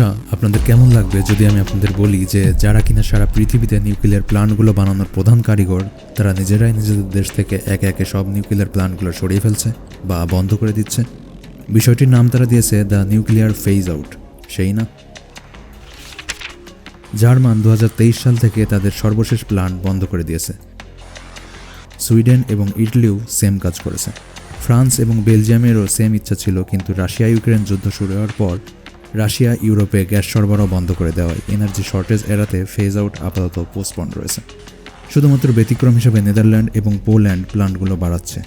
আচ্ছা আপনাদের কেমন লাগবে যদি আমি আপনাদের বলি যে যারা কিনা সারা পৃথিবীতে নিউক্লিয়ার প্ল্যান্টগুলো বানানোর প্রধান কারিগর, তারা নিজেরাই নিজেদের দেশ থেকে একে একে সব নিউক্লিয়ার প্ল্যান্টগুলো সরিয়ে ফেলছে বা বন্ধ করে দিচ্ছে? বিষয়টির নাম তারা দিয়েছে দ্য নিউক্লিয়ার ফেজ আউট সেই না? জার্মান দু হাজার তেইশ সাল থেকে তাদের সর্বশেষ প্ল্যান্ট বন্ধ করে দিয়েছে। সুইডেন এবং ইটালিও সেম কাজ করেছে। ফ্রান্স এবং বেলজিয়ামেরও সেম ইচ্ছা ছিল, কিন্তু রাশিয়া ইউক্রেন যুদ্ধ শুরু হওয়ার পর রাশিয়া, ইউরোপে গ্যাস সরবরাহ বন্ধ করে দেওয়ায় এনার্জি শর্টেজ এড়াতে ফেজ আউট আপাতত পোস্টপন্ড রয়েছে। শুধুমাত্র ব্যতিক্রম হিসেবে নেদারল্যান্ড এবং পোল্যান্ড প্লান্টগুলো বাড়াচ্ছে।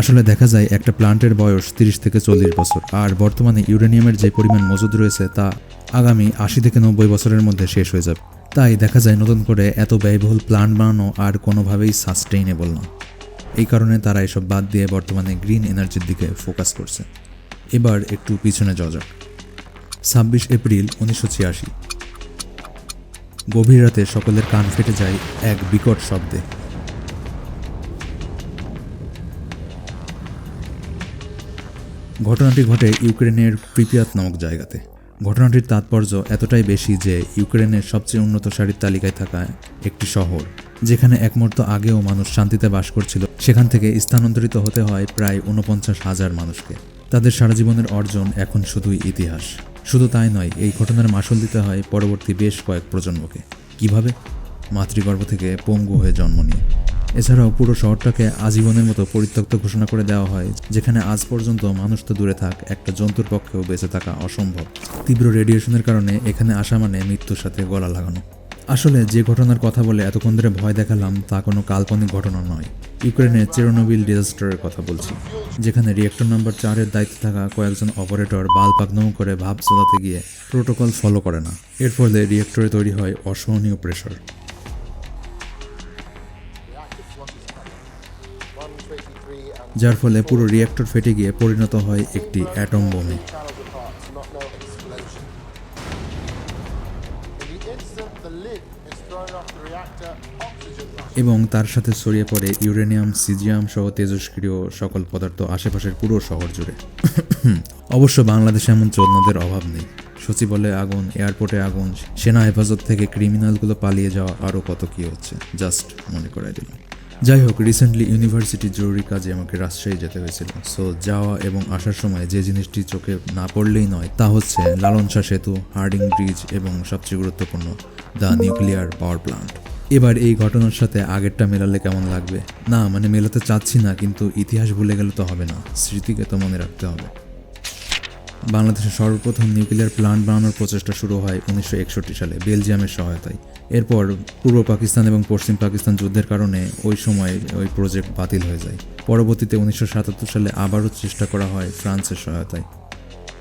আসলে দেখা যায় একটা প্লান্টের বয়স তিরিশ থেকে চল্লিশ বছর, আর বর্তমানে ইউরেনিয়ামের যে পরিমাণ মজুদ রয়েছে তা আগামী আশি থেকে নব্বই বছরের মধ্যে শেষ হয়ে যাবে। তাই দেখা যায় নতুন করে এত ব্যয়বহুল প্ল্যান্ট বানানো আর কোনোভাবেই সাস্টেইনেবল না এই কারণে তারা এসব বাদ দিয়ে বর্তমানে গ্রিন এনার্জির দিকে ফোকাস করছে। এবার একটু পিছনে যাওয়া যাক। ছাব্বিশ এপ্রিল উনিশশো ছিয়াশি। গভীর রাতে সকলের কান ফেটে যায় এক বিকট শব্দে। ঘটনাটি ঘটে ইউক্রেনের প্রিপিয়াত নামক জায়গাতে। ঘটনাটির তাৎপর্য এতটাই বেশি যে ইউক্রেনের সবচেয়ে উন্নত সারির তালিকায় থাকা একটি শহর, যেখানে এক মুহূর্ত আগেও মানুষ শান্তিতে বাস করছিল। সেখান থেকে স্থানান্তরিত হতে হয় প্রায় উনপঞ্চাশ হাজার মানুষকে। তাদের সারা জীবনের অর্জন এখন শুধুই ইতিহাস। শুধু তাই নয়, এই ঘটনার মাসুল দিতে হয় পরবর্তী বেশ কয়েক প্রজন্মকে। কীভাবে? মাতৃগর্ভ থেকে পঙ্গু হয়ে জন্ম নিয়ে। এছাড়াও পুরো শহরটাকে আজীবনের মতো পরিত্যক্ত ঘোষণা করে দেওয়া হয়, যেখানে আজ পর্যন্ত মানুষ তো দূরে থাক, একটা জন্তুর পক্ষেও বেঁচে থাকা অসম্ভব। তীব্র রেডিয়েশনের কারণে এখানে আসা মানে মৃত্যুর সাথে গলা লাগানো। আসলে যে ঘটনার কথা বলে এতক্ষণ ধরে ভয় দেখালাম, তা কোনো কাল্পনিক ঘটনা নয়। ইউক্রেনের চেরোনোবিল ডিজাস্টারের কথা বলছি, যেখানে রিয়েক্টর নাম্বার চারের দায়িত্বে থাকা কয়েকজন অপারেটর বাল পাকনামো করে ভাব চলাতে গিয়ে প্রোটোকল ফলো করে না। এর ফলে রিয়েক্টরে তৈরি হয় অসহনীয় প্রেশার যার ফলে পুরো রিয়েক্টর ফেটে গিয়ে পরিণত হয় একটি অ্যাটম বোমে এবং তার সাথে ছড়িয়ে পড়ে ইউরেনিয়াম, সিজিয়াম সহ তেজস্ক্রিয় সকল পদার্থ আশেপাশের পুরো শহর জুড়ে। অবশ্য বাংলাদেশে এমন চোদনাদের অভাব নেই। সচিবালয়ে আগুন, এয়ারপোর্টে আগুন, সেনা হেফাজত থেকে ক্রিমিনালগুলো পালিয়ে যাওয়া আরও কত কী হচ্ছে, জাস্ট মনে করাই দিলাম। যাই হোক রিসেন্টলি ইউনিভার্সিটি জরুরি কাজে আমাকে রাজশাহী যেতে হয়েছিল। সো যাওয়া এবং আসার সময় যে জিনিসটি চোখে না পড়লেই নয়, তা হচ্ছে লালন শাহ সেতু, হার্ডিং ব্রিজ এবং সবচেয়ে গুরুত্বপূর্ণ দ্য নিউক্লিয়ার পাওয়ার প্ল্যান্ট এবার এই ঘটনার সাথে আগেরটা মেলালে কেমন লাগবে? না মানে মেলাতে চাচ্ছি না, কিন্তু ইতিহাস ভুলে গেলে তো হবে না। স্মৃতিকে তো মনে রাখতে হবে। বাংলাদেশের সর্বপ্রথম নিউক্লিয়ার প্ল্যান্ট বানানোর প্রচেষ্টা শুরু হয় উনিশশো একষট্টি সালে, বেলজিয়ামের সহায়তায়। এরপর পূর্ব পাকিস্তান এবং পশ্চিম পাকিস্তান যুদ্ধের কারণে ওই সময় ওই প্রজেক্ট বাতিল হয়ে যায়। পরবর্তীতে উনিশশো সাতাত্তর সালে আবারও চেষ্টা করা হয় ফ্রান্সের সহায়তায়।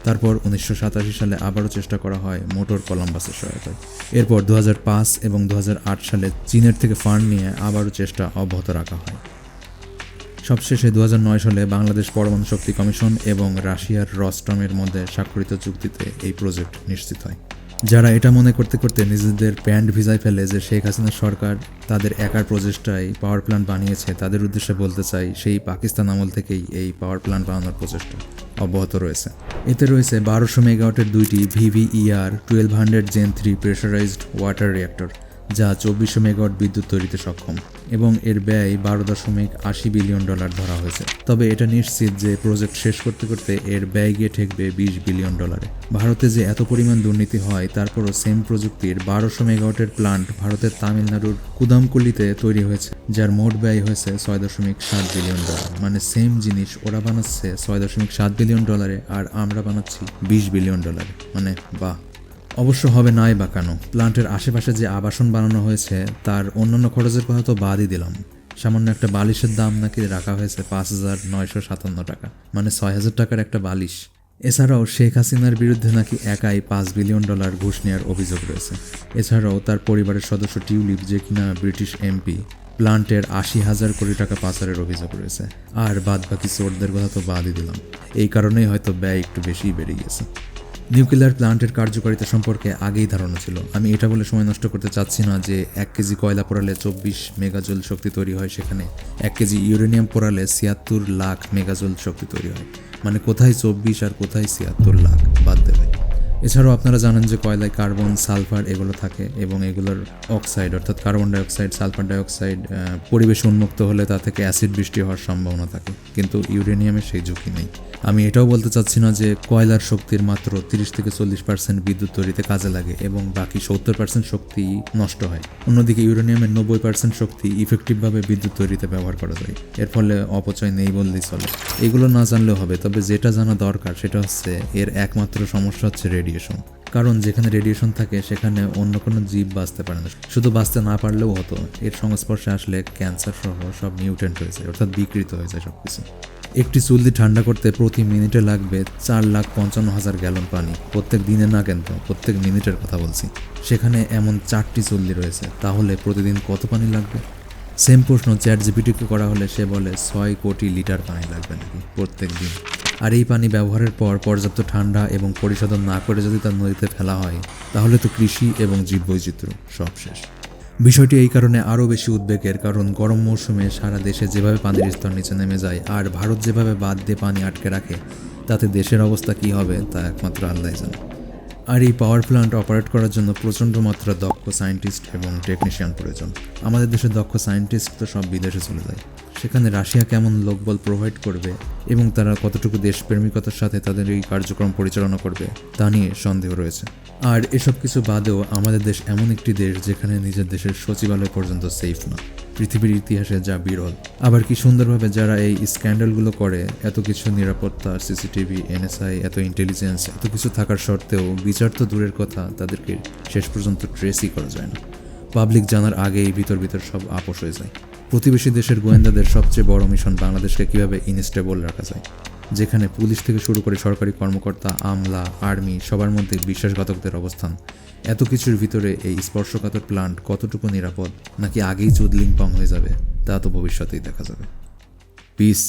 তারপর উনিশশো সাতাশি সালে আবারও চেষ্টা করা হয় মোটর কলম্বাসের সহায়তায়। এরপর দু হাজার পাঁচ এবং দু হাজার আট সালে চীনের থেকে ফান্ড নিয়ে আবারও চেষ্টা অব্যাহত রাখা হয়। সবশেষে দু সালে বাংলাদেশ পরমাণু শক্তি কমিশন এবং রাশিয়ার রস্টমের মধ্যে স্বাক্ষরিত চুক্তিতে এই প্রজেক্ট নিশ্চিত হয়। যারা এটা মনে করতে করতে নিজেদের প্যান্ট ভিজায় ফেলে যে শেখ হাসিনা সরকার তাদের একার প্রচেষ্টায় পাওয়ার প্ল্যান্ট বানিয়েছে, তাদের উদ্দেশ্যে বলতে চাই, সেই পাকিস্তান আমল থেকেই এই পাওয়ার প্ল্যান্ট বানানোর প্রচেষ্টা অব্যাহত রয়েছে। এতে রয়েছে বারোশো মেগাওয়াটের দুইটি VVER twelve hundred gen three pressurised water reactor যা চব্বিশশো মেগাওয়াট বিদ্যুৎ তৈরিতে সক্ষম এবং এর ব্যয় বারো দশমিক আশি বিলিয়ন ডলার ধরা হয়েছে। তবে এটা নিশ্চিত যে প্রজেক্ট শেষ করতে করতে এর ব্যয় গিয়ে ঠেকবে বিশ বিলিয়ন ডলারে। ভারতে যে এত পরিমাণ দুর্নীতি হয়, তারপরও সেম প্রযুক্তির বারোশো মেগাওয়াটের প্লান্ট ভারতের তামিলনাড়ুর কুদামকুলিতে তৈরি হয়েছে, যার মোট ব্যয় হয়েছে ছয় দশমিক সাত বিলিয়ন ডলার। মানে সেম জিনিস ওরা বানাচ্ছে ছয় দশমিক সাত বিলিয়ন ডলারে আর আমরা বানাচ্ছি বিশ বিলিয়ন ডলারে। মানে বাহ! অবশ্য হবে নাই বা কেন? প্লান্টের আশেপাশে যে আবাসন বানানো হয়েছে, তার অন্যান্য খরচের কথা তো বাদই দিলাম। সামান্য একটা বালিশের দাম নাকি রাখা হয়েছে পাঁচ হাজার নয়শো সাতান্ন টাকা মানে ছয় হাজার টাকার একটা বালিশ। এছাড়াও শেখ হাসিনার বিরুদ্ধে নাকি একাই পাঁচ বিলিয়ন ডলার ঘুষ নেওয়ার অভিযোগ রয়েছে। এছাড়াও তার পরিবারের সদস্য টিউলিপ, যে কিনা ব্রিটিশ এমপি, প্লান্টের আশি হাজার কোটি টাকা পাচারের অভিযোগ রয়েছে। আর বাদ বাকি চোরদের কথা তো বাদই দিলাম। এই কারণেই হয়তো ব্যয় একটু বেশিই বেড়ে গিয়েছে নিউক্লিয়ার প্লান্টের কার্যকারিতা সম্পর্কে আগেই ধারণা ছিল। আমি এটা বলে সময় নষ্ট করতে চাচ্ছি না যে এক কেজি কয়লা পোড়ালে চব্বিশ মেগাজোল শক্তি তৈরি হয় সেখানে। এক কেজি ইউরেনিয়াম পোড়ালে ছিয়াত্তর লাখ মেগাজোল শক্তি তৈরি হয়। মানে কোথায় চব্বিশ আর কোথায় ছিয়াত্তর লাখ? বাদ দেবে। এছাড়াও আপনারা জানেন যে কয়লায় কার্বন, সালফার এগুলো থাকে এবং এগুলোর অক্সাইড, অর্থাৎ কার্বন ডাইঅক্সাইড, সালফার ডাইঅক্সাইড পরিবেশে উন্মুক্ত হলে তা থেকে অ্যাসিড বৃষ্টি হওয়ার সম্ভাবনা থাকে। কিন্তু ইউরেনিয়ামের সেই ঝুঁকি নেই। আমি এটাও বলতে চাচ্ছি না যে কয়লার শক্তির মাত্র তিরিশ থেকে চল্লিশ পার্সেন্ট বিদ্যুৎ তৈরিতে কাজে লাগে এবং বাকি সত্তর পার্সেন্ট শক্তি নষ্ট হয়। অন্যদিকে ইউরেনিয়ামের নব্বই পার্সেন্ট শক্তি ইফেক্টিভভাবে বিদ্যুৎ তৈরিতে ব্যবহার করা যায়। এর ফলে অপচয় নেই বললেই চলে। এগুলো না জানলেও হবে, তবে যেটা জানা দরকার সেটা হচ্ছে এর একমাত্র সমস্যা হচ্ছে রেডিয়েশন কারণ যেখানে রেডিয়েশন থাকে, সেখানে অন্য কোনো জীব বাঁচতে পারে না। শুধু বাঁচতে না পারলেও হতো। এর সংস্পর্শে আসলে ক্যান্সার সহ সব মিউটেন্ট হয়ে যায়, অর্থাৎ বিকৃত হয়ে যায় সব কিছু একটি চুল্লি ঠান্ডা করতে প্রতি মিনিটে লাগবে চার লাখ পঞ্চান্ন হাজার গ্যালন পানি। প্রত্যেক দিনে না কিন্তু প্রত্যেক মিনিটের কথা বলছি। সেখানে এমন চারটি চুল্লি রয়েছে, তাহলে প্রতিদিন কত পানি লাগবে? সেম প্রশ্ন চ্যাট জিপিটিকে করা হলে সে বলে ছয় কোটি লিটার পানি লাগবে নাকি প্রত্যেক দিন। আর এই পানি ব্যবহারের পর পর্যাপ্ত ঠান্ডা এবং পরিশোধন না করে যদি তা নদীতে ফেলা হয়, তাহলে তো কৃষি এবং জীববৈচিত্র্য সব শেষ। বিষয়টি এই কারণে আরও বেশি উদ্বেগের কারণ গরম মৌসুমে সারা দেশে যেভাবে পানির স্তর নিচে নেমে যায় আর ভারত যেভাবে বাদ দিয়ে পানি আটকে রাখে, তাতে দেশের অবস্থা কী হবে তা একমাত্র আল্লাহ জানে। আর এই পাওয়ার প্ল্যান্ট অপারেট করার জন্য প্রচণ্ড মাত্রা দক্ষ সায়েন্টিস্ট এবং টেকনিশিয়ান প্রয়োজন। আমাদের দেশে দক্ষ সায়েন্টিস্ট তো সব বিদেশে চলে যায়। সেখানে রাশিয়া কেমন লোকবল প্রোভাইড করবে এবং তারা কতটুকু দেশপ্রেমিকতার সাথে তাদের এই কার্যক্রম পরিচালনা করবে, তা নিয়ে সন্দেহ রয়েছে। আর এসব কিছু বাদেও আমাদের দেশ এমন একটি দেশ যেখানে নিজের দেশের সচিবালয় পর্যন্ত সেফ না। পৃথিবীর ইতিহাসে যা বিরল। আবার কি সুন্দরভাবে যারা এই স্ক্যান্ডালগুলো করে, এত কিছু নিরাপত্তা সিসিটিভি এনএসআই এত ইন্টেলিজেন্স এত কিছু থাকার সত্ত্বেও বিচার তো দূরের কথা, তাদেরকে শেষ পর্যন্ত ট্রেসই করা যায় না। পাবলিক জানার আগেই ভিতর ভিতর সব আপোষ হয়ে যায়। প্রতিবেশী দেশের গোয়েন্দাদের সবচেয়ে বড় মিশন বাংলাদেশকে কীভাবে ইনস্টেবল রাখা যায়? যেখানে পুলিশ থেকে শুরু করে সরকারি কর্মকর্তা, আমলা, আর্মি সবার মধ্যে বিশ্বাসঘাতকদের অবস্থান। এত কিছুর ভিতরে এই স্পর্শকাতর প্লান্ট কতটুকু নিরাপদ, নাকি আগেই চুদলিং পং হয়ে যাবে, তা তো ভবিষ্যতেই দেখা যাবে। পিস